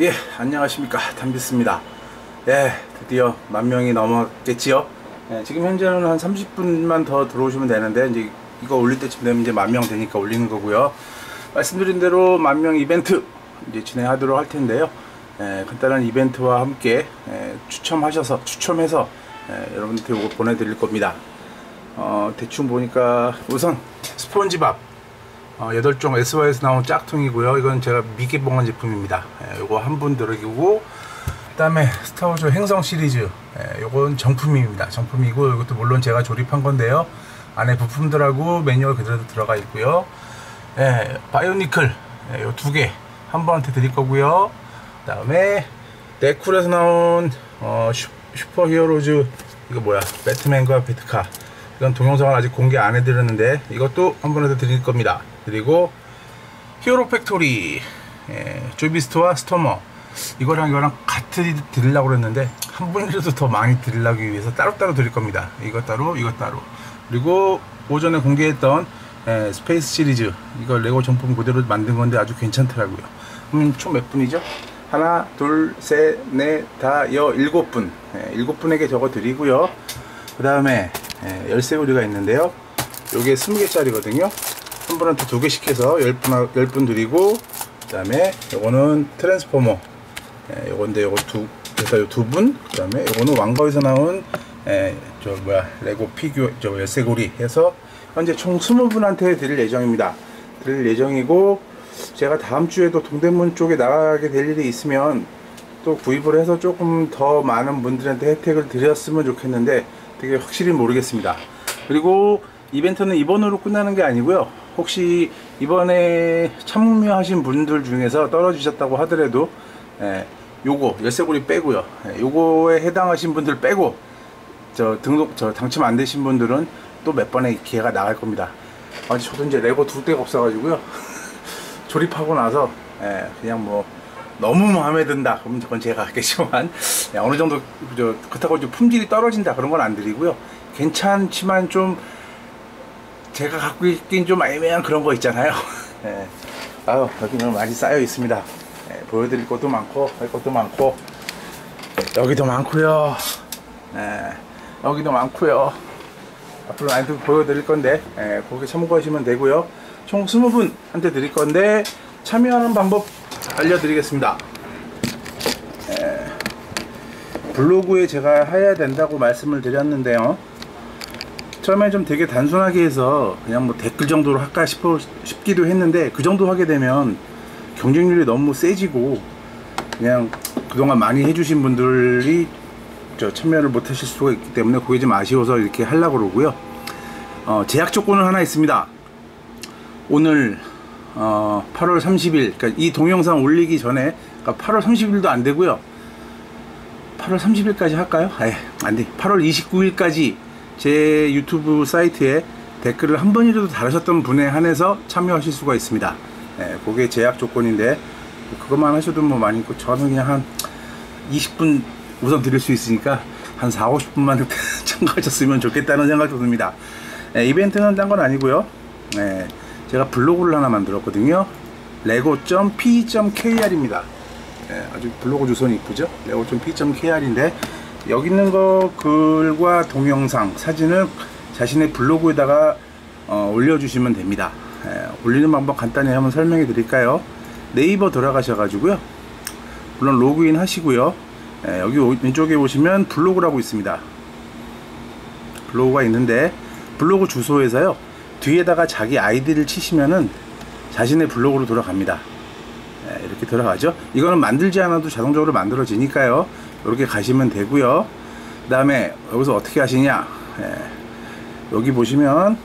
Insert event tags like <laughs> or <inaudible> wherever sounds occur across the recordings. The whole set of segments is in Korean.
예, 안녕하십니까. 담비스입니다. 예, 드디어 만 명이 넘었겠지요. 예, 지금 현재는 한 30분만 더 들어오시면 되는데, 이제 이거 올릴 때쯤 되면 이제 만명 되니까 올리는 거고요. 말씀드린 대로 만명 이벤트 이제 진행하도록 할 텐데요. 예, 간단한 이벤트와 함께 예, 추첨하셔서, 추첨해서 예, 여러분한테 이거 보내드릴 겁니다. 어, 대충 보니까 우선 스폰지밥 어, 8종 SY에서 나온 짝퉁이고요. 이건 제가 미개봉한 제품입니다. 예, 요거 한 분 들어기고 그 다음에 스타워즈 행성 시리즈 예, 요건 정품입니다. 정품이고 이것도 물론 제가 조립한 건데요. 안에 부품들하고 매뉴얼 그대로 들어가 있고요. 예, 바이오니클 예, 요두개 한 분한테 드릴 거고요. 그 다음에 데쿨에서 나온 어, 슈, 슈퍼 히어로즈 이거 뭐야 배트맨과 배트카 이건 동영상을 아직 공개 안 해드렸는데 이것도 한 분한테 드릴 겁니다. 그리고 히어로 팩토리 예, 조비스트와 스토머 이거랑 이거랑 같이 드리려고 그랬는데 한 분이라도 더 많이 드리려기 위해서 따로따로 드릴 겁니다. 이거 따로 이거 따로 그리고 오전에 공개했던 예, 스페이스 시리즈 이거 레고 정품 그대로 만든 건데 아주 괜찮더라고요. 그럼 총몇 분이죠? 하나, 둘, 셋, 넷, 다, 여, 일곱 분. 예, 일곱 분에게 저거 드리고요. 그 다음에 예, 열쇠고리가 있는데요. 요게 20개짜리거든요. 한 분한테 두 개씩 해서 10분, 10분 드리고, 그 다음에 요거는 트랜스포머. 예, 요건데 요거 두, 그래서 두 분, 그 다음에 요거는 왕거에서 나온, 예, 저 뭐야, 레고 피규어, 저 열쇠고리 해서 현재 총 20분한테 드릴 예정입니다. 드릴 예정이고, 제가 다음 주에도 동대문 쪽에 나가게 될 일이 있으면 또 구입을 해서 조금 더 많은 분들한테 혜택을 드렸으면 좋겠는데 되게 확실히 모르겠습니다. 그리고 이벤트는 이번으로 끝나는 게 아니고요. 혹시 이번에 참여하신 분들 중에서 떨어지셨다고 하더라도 예, 요거 열쇠고리 빼고요. 예, 요거에 해당하신 분들 빼고 저 등록 저 당첨 안 되신 분들은 또 몇 번의 기회가 나갈 겁니다. 아니 저도 이제 레고 둘 데가 없어가지고요. <laughs> 조립하고 나서 예, 그냥 뭐 너무 마음에 든다. 그럼 그건 제가 하겠지만 예, 어느 정도 저 그렇다고 좀 품질이 떨어진다 그런 건 안 드리고요. 괜찮지만 좀 제가 갖고 있긴 좀 애매한 그런 거 있잖아요. 예. <laughs> 아유 여기는 많이 쌓여 있습니다. 예, 보여드릴 것도 많고 할 것도 많고. 여기도 많고요. 예, 여기도 많고요. 앞으로 많이 보여드릴 건데 예, 거기 참고하시면 되고요. 총 20분한테 드릴 건데 참여하는 방법 알려드리겠습니다. 에, 블로그에 제가 해야 된다고 말씀을 드렸는데요. 처음에 좀 되게 단순하게 해서 그냥 뭐 댓글 정도로 할까 싶어, 싶기도 했는데 그 정도 하게 되면 경쟁률이 너무 세지고 그냥 그동안 많이 해주신 분들이 저 참여를 못 하실 수가 있기 때문에 그게 좀 아쉬워서 이렇게 하려고 그러고요. 어, 제약 조건은 하나 있습니다. 오늘 어, 8월 30일 그러니까 이 동영상 올리기 전에 그러니까 8월 30일도 안 되고요. 8월 30일까지 할까요? 아 안돼. 8월 29일까지 제 유튜브 사이트에 댓글을 한 번이라도 달으셨던 분에 한해서 참여하실 수가 있습니다. 예, 그게 제약 조건인데 그것만 하셔도 뭐 많이 있고 저는 그냥 한 20분 우선 드릴 수 있으니까 한 4, 50분만 <laughs> 참가하셨으면 좋겠다는 생각도 듭니다. 예, 이벤트는 딴 건 아니고요. 예, 제가 블로그를 하나 만들었거든요. lego.p.kr입니다. 네, 아주 블로그 주소는 이쁘죠? lego.p.kr인데 여기 있는 거 글과 동영상, 사진을 자신의 블로그에다가 어, 올려주시면 됩니다. 네, 올리는 방법 간단히 한번 설명해 드릴까요? 네이버 들어가셔 가지고요. 물론 로그인 하시고요. 네, 여기 왼쪽에 보시면 블로그라고 있습니다. 블로그가 있는데 블로그 주소에서요. 뒤에다가 자기 아이디를 치시면은 자신의 블로그로 돌아갑니다. 네, 이렇게 들어가죠. 이거는 만들지 않아도 자동적으로 만들어지니까요. 이렇게 가시면 되고요. 그 다음에 여기서 어떻게 하시냐. 네, 여기 보시면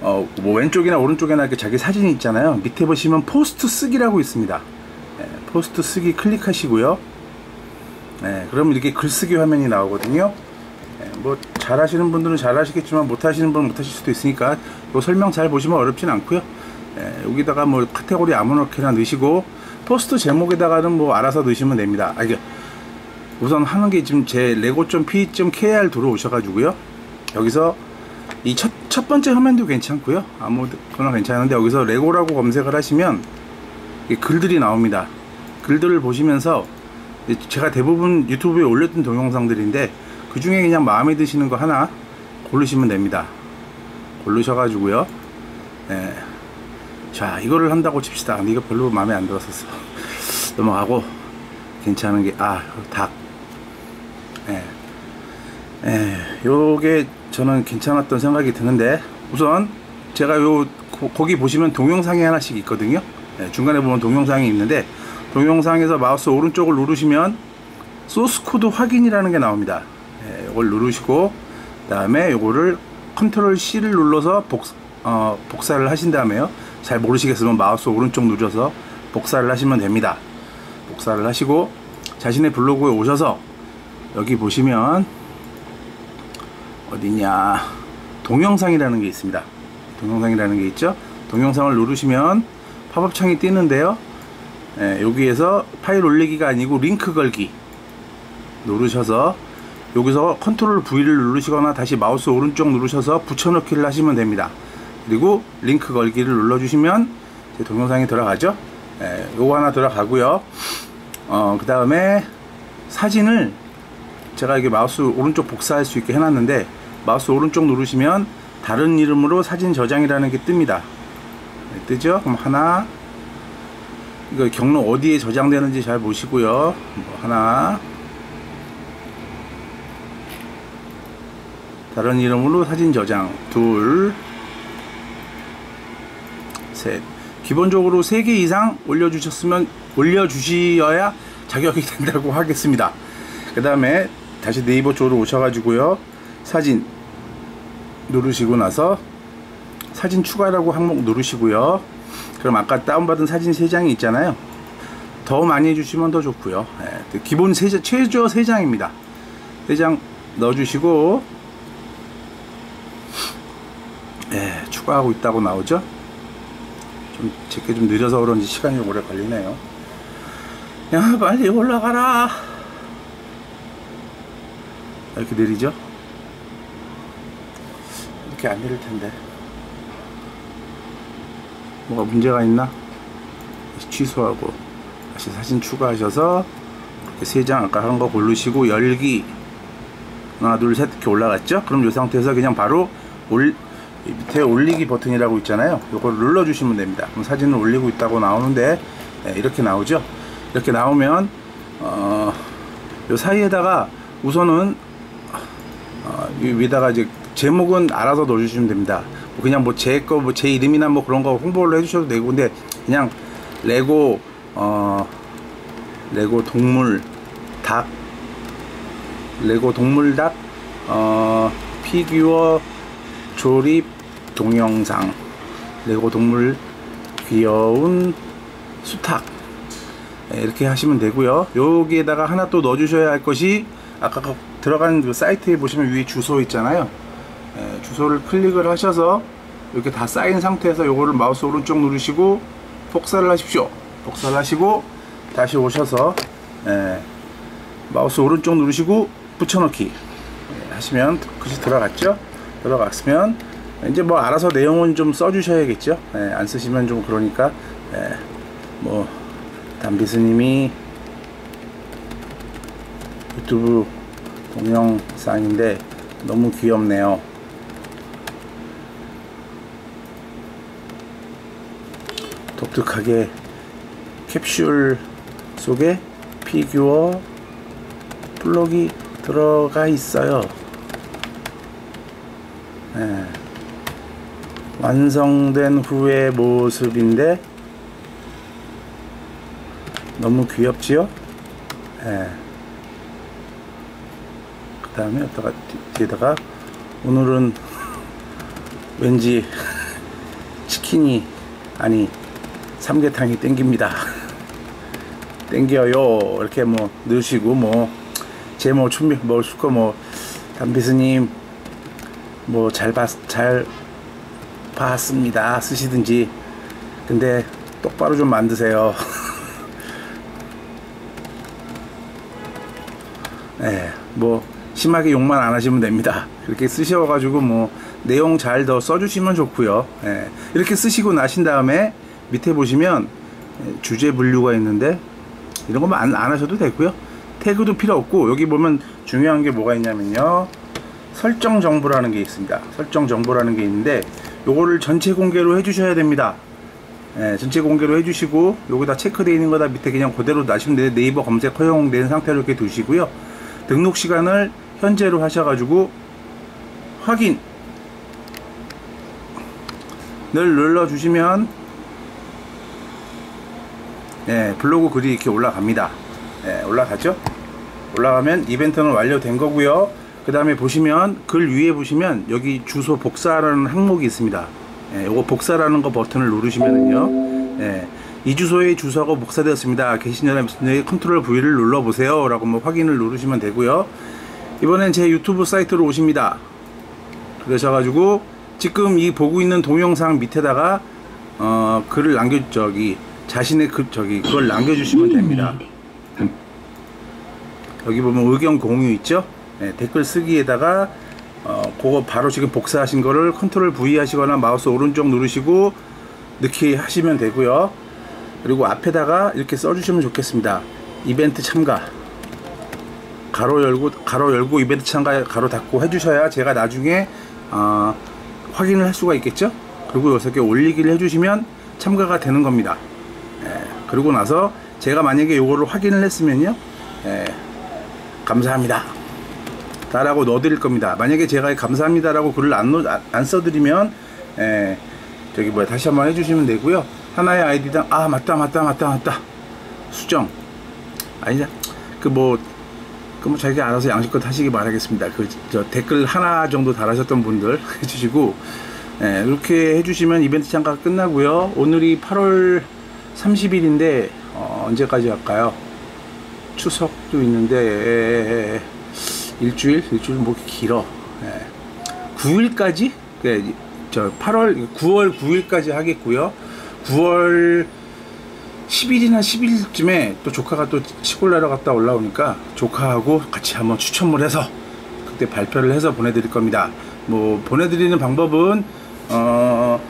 어, 뭐 왼쪽이나 오른쪽에나 이렇게 자기 사진이 있잖아요. 밑에 보시면 포스트 쓰기라고 있습니다. 네, 포스트 쓰기 클릭하시고요. 네, 그러면 이렇게 글쓰기 화면이 나오거든요. 뭐 잘하시는 분들은 잘하시겠지만 못하시는 분은 못하실 수도 있으니까 요 설명 잘 보시면 어렵진 않고요. 예, 여기다가 뭐 카테고리 아무렇게나 넣으시고 포스트 제목에다가는 뭐 알아서 넣으시면 됩니다. 아, 이게 우선 하는 게 지금 제 레고.p.kr 들어오셔가지고요. 여기서 이 첫 첫 번째 화면도 괜찮고요. 아무거나 괜찮은데 여기서 레고라고 검색을 하시면 이 글들이 나옵니다. 글들을 보시면서 제가 대부분 유튜브에 올렸던 동영상들인데 그 중에 그냥 마음에 드시는 거 하나 고르시면 됩니다. 고르셔 가지고요. 예. 자, 이거를 한다고 칩시다. 이거 별로 마음에 안 들었었어. <laughs> 넘어가고, 괜찮은 게, 아, 닭. 예. 예, 요게 저는 괜찮았던 생각이 드는데, 우선, 제가 요, 고, 거기 보시면 동영상이 하나씩 있거든요. 예, 중간에 보면 동영상이 있는데, 동영상에서 마우스 오른쪽을 누르시면, 소스 코드 확인이라는 게 나옵니다. 예, 이걸 누르시고, 그 다음에 요거를 컨트롤 C를 눌러서 복, 어, 복사를 하신 다음에요. 잘 모르시겠으면 마우스 오른쪽 누르셔서 복사를 하시면 됩니다. 복사를 하시고 자신의 블로그에 오셔서 여기 보시면 어디냐 동영상이라는 게 있습니다. 동영상이라는 게 있죠. 동영상을 누르시면 팝업 창이 뜨는데요. 예, 여기에서 파일 올리기가 아니고 링크 걸기 누르셔서 여기서 컨트롤 V를 누르시거나 다시 마우스 오른쪽 누르셔서 붙여넣기를 하시면 됩니다. 그리고 링크 걸기를 눌러주시면 제 동영상이 들어가죠. 예, 요거 하나 들어가고요. 어, 그 다음에 사진을 제가 이게 마우스 오른쪽 복사할 수 있게 해놨는데 마우스 오른쪽 누르시면 다른 이름으로 사진 저장이라는 게 뜹니다. 네, 뜨죠? 그럼 하나 이거 경로 어디에 저장되는지 잘 보시고요. 뭐 하나 다른 이름으로 사진 저장 둘 셋. 기본적으로 3개 이상 올려주셨으면 올려주시어야 자격이 <laughs> 된다고 하겠습니다. 그 다음에 다시 네이버 쪽으로 오셔가지고요. 사진 누르시고 나서 사진 추가라고 항목 누르시고요. 그럼 아까 다운받은 사진 3장이 있잖아요. 더 많이 해주시면 더 좋고요. 네, 기본 세, 최저 3장입니다. 3장 넣어주시고 네, 추가하고 있다고 나오죠. 좀 제게 좀 느려서 그런지 시간이 오래 걸리네요. 야 빨리 올라가라. 이렇게 느리죠? 이렇게 안 느릴 텐데. 뭐가 문제가 있나? 취소하고 다시 사진 추가하셔서 이렇게 세 장 아까 한 거 고르시고 열기 하나 둘 셋 이렇게 올라갔죠? 그럼 이 상태에서 그냥 바로 올 밑에 올리기 버튼이라고 있잖아요. 이걸 눌러주시면 됩니다. 그럼 사진을 올리고 있다고 나오는데 네, 이렇게 나오죠. 이렇게 나오면 어, 요 사이에다가 우선은 어, 이 위에다가 이제 제목은 알아서 넣어주시면 됩니다. 뭐 그냥 뭐 제 거 뭐 제 이름이나 뭐 그런 거 홍보를 해주셔도 되고 근데 그냥 레고 어 레고 동물 닭 레고 동물 닭 어 피규어 조립 동영상 레고 동물 귀여운 수탉 네, 이렇게 하시면 되고요. 여기에다가 하나 또 넣어 주셔야 할 것이 아까 그 들어간 그 사이트에 보시면 위에 주소 있잖아요. 네, 주소를 클릭을 하셔서 이렇게 다 쌓인 상태에서 요거를 마우스 오른쪽 누르시고 복사를 하십시오. 복사를 하시고 다시 오셔서 네, 마우스 오른쪽 누르시고 붙여넣기. 네, 하시면 글씨 들어갔죠? 들어갔으면 이제 뭐 알아서 내용은 좀 써주셔야겠죠. 예, 안 쓰시면 좀 그러니까 예, 뭐 담비스님이 유튜브 동영상인데 너무 귀엽네요. 독특하게 캡슐 속에 피규어 블록이 들어가 있어요. 예. 완성된 후의 모습인데 너무 귀엽지요? 예. 그 다음에 여기다가 뒤에다가 오늘은 <laughs> 왠지 <laughs> 치킨이 아니 삼계탕이 땡깁니다. <laughs> 땡겨요. 이렇게 뭐 넣으시고 뭐 제목 준비 뭐 수거 뭐 담비스님 뭐 잘 봤 잘 봤습니다 쓰시든지 근데 똑바로 좀 만드세요 <laughs> 네, 뭐 심하게 욕만 안 하시면 됩니다 이렇게 쓰셔가지고 뭐 내용 잘 더 써주시면 좋고요 네, 이렇게 쓰시고 나신 다음에 밑에 보시면 예, 주제 분류가 있는데 이런 거만 안, 안 하셔도 되고요. 태그도 필요 없고 여기 보면 중요한 게 뭐가 있냐면요. 설정 정보라는 게 있습니다. 설정 정보라는 게 있는데 요거를 전체 공개로 해주셔야 됩니다. 예, 전체 공개로 해주시고 여기다 체크되어 있는 거다 밑에 그냥 그대로 놔시면 돼 네이버 검색 허용된 상태로 이렇게 두시고요. 등록 시간을 현재로 하셔가지고 확인 늘 눌러주시면 예, 블로그 글이 이렇게 올라갑니다. 예, 올라가죠? 올라가면 이벤트는 완료된 거고요. 그 다음에 보시면 글 위에 보시면 여기 주소 복사라는 항목이 있습니다. 예, 요거 복사라는 거 버튼을 누르시면은요. 예, 이 주소에 주소가 복사되었습니다. 계신 전에 컨트롤 V를 눌러보세요. 라고 뭐 확인을 누르시면 되고요. 이번엔 제 유튜브 사이트로 오십니다. 그러셔가지고 지금 이 보고 있는 동영상 밑에다가 어, 글을 남겨 저기 자신의 그 저기 그걸 남겨주시면 됩니다. 여기 보면 의견 공유 있죠? 네, 댓글 쓰기에다가 어, 그거 바로 지금 복사하신 거를 컨트롤 V 하시거나 마우스 오른쪽 누르시고 넣기 하시면 되고요. 그리고 앞에다가 이렇게 써주시면 좋겠습니다. 이벤트 참가. 가로 열고 가로 열고 이벤트 참가 가로 닫고 해주셔야 제가 나중에 어, 확인을 할 수가 있겠죠. 그리고 여기서 올리기를 해주시면 참가가 되는 겁니다. 예, 그리고 나서 제가 만약에 요거를 확인을 했으면요. 예, 감사합니다. 다라고 넣어드릴 겁니다. 만약에 제가 감사합니다 라고 글을 안, 넣, 안 써드리면 예, 저기 뭐야 다시 한번 해주시면 되고요. 하나의 아이디당 아 맞다 맞다 맞다 맞다 수정 아니냐 그뭐 그뭐 자기가 알아서 양식껏 하시기 바라겠습니다. 그 저 댓글 하나 정도 달하셨던 분들 <laughs> 해주시고 예, 이렇게 해주시면 이벤트 참가가 끝나고요. 오늘이 8월 30일인데 어, 언제까지 할까요? 추석도 있는데 예, 예, 일주일 일주일 뭐 길어. 예. 9일까지 그, 저 8월 9월 9일까지 하겠고요. 9월 10일이나 10일쯤에 또 조카가 또 시골 나러 갔다 올라오니까 조카하고 같이 한번 추첨을 해서 그때 발표를 해서 보내드릴 겁니다. 뭐 보내드리는 방법은 어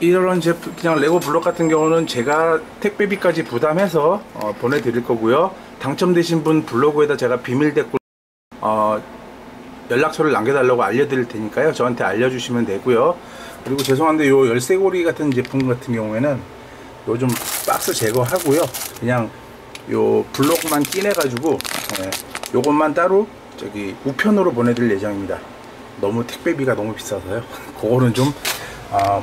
이런 제품 그냥 레고 블록 같은 경우는 제가 택배비까지 부담해서 어, 보내드릴 거고요. 당첨되신 분 블로그에다 제가 비밀 댓글 어, 연락처를 남겨달라고 알려드릴 테니까요. 저한테 알려주시면 되고요. 그리고 죄송한데 요 열쇠고리 같은 제품 같은 경우에는 요즘 박스 제거하고요. 그냥 요 블록만 끼내 가지고 예, 요것만 따로 저기 우편으로 보내드릴 예정입니다. 너무 택배비가 너무 비싸서요. <laughs> 그거는 좀 어,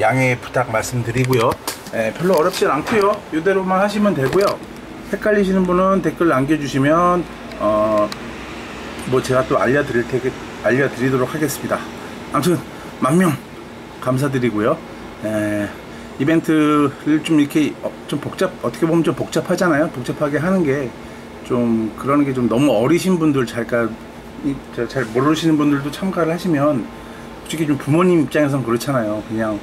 양해 부탁 말씀드리고요. 예, 별로 어렵진 않고요. 이대로만 하시면 되고요. 헷갈리시는 분은 댓글 남겨주시면 어, 뭐 제가 또 알려드릴 테게 알려드리도록 하겠습니다. 아무튼 만명 감사드리고요. 에, 이벤트를 좀 이렇게 어, 좀 복잡 어떻게 보면 좀 복잡하잖아요. 복잡하게 하는 게 좀 그러는 게 좀 너무 어리신 분들 잘까 잘 모르시는 분들도 참가를 하시면 솔직히 좀 부모님 입장에선 그렇잖아요. 그냥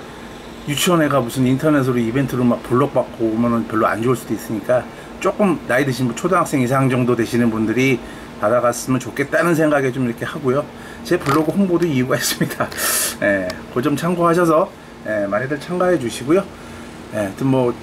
유치원 애가 무슨 인터넷으로 이벤트로 막 블록 받고 오면은 별로 안 좋을 수도 있으니까 조금 나이 드신 분 초등학생 이상 정도 되시는 분들이 받아갔으면 좋겠다는 생각에 좀 이렇게 하고요. 제 블로그 홍보도 이유가 <laughs> 있습니다. 예, 그점 참고하셔서 예, 많이들 참가해 주시고요. 예, 하여튼 뭐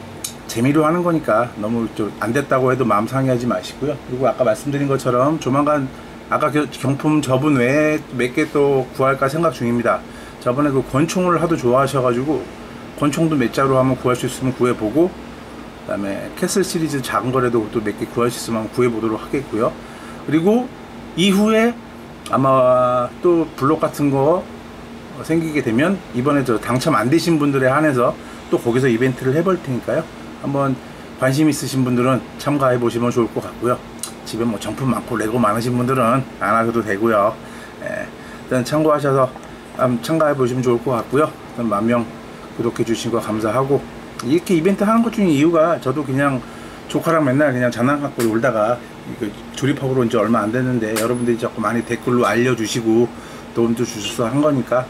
재미로 하는 거니까 너무 좀 안 됐다고 해도 마음 상해하지 마시고요. 그리고 아까 말씀드린 것처럼 조만간 아까 경품 저분 외에 몇 개 또 구할까 생각 중입니다. 저번에 그 권총을 하도 좋아하셔가지고 권총도 몇 자로 한번 구할 수 있으면 구해보고 그다음에 캐슬 시리즈 작은 거라도 또 몇 개 구할 수 있으면 구해보도록 하겠고요. 그리고 이후에 아마 또 블록 같은 거 생기게 되면 이번에 저 당첨 안 되신 분들에 한해서 또 거기서 이벤트를 해볼 테니까요. 한번 관심 있으신 분들은 참가해 보시면 좋을 것 같고요. 집에 뭐 정품 많고 레고 많으신 분들은 안 하셔도 되고요. 예, 일단 참고하셔서 참가해 보시면 좋을 것 같고요. 일단 만명 구독해 주신 거 감사하고 이렇게 이벤트 하는 것 중에 이유가 저도 그냥 조카랑 맨날 그냥 장난 갖고 놀다가 조립하고 이제 얼마 안 됐는데 여러분들이 자꾸 많이 댓글로 알려주시고 도움도 주셔서 한 거니까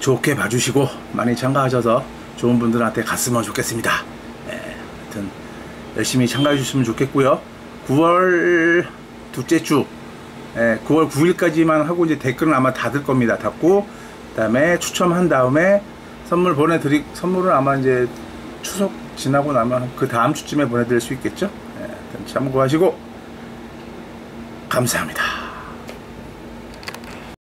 좋게 봐주시고 많이 참가하셔서 좋은 분들한테 갔으면 좋겠습니다. 네, 하여튼 열심히 참가해 주시면 좋겠고요. 9월 둘째 주 네, 9월 9일까지만 하고 이제 댓글은 아마 닫을 겁니다. 닫고 그다음에 추첨한 다음에 선물 보내드리 선물은 아마 이제 추석 지나고 나면 그 다음 주쯤에 보내드릴 수 있겠죠. 예, 참고하시고 감사합니다.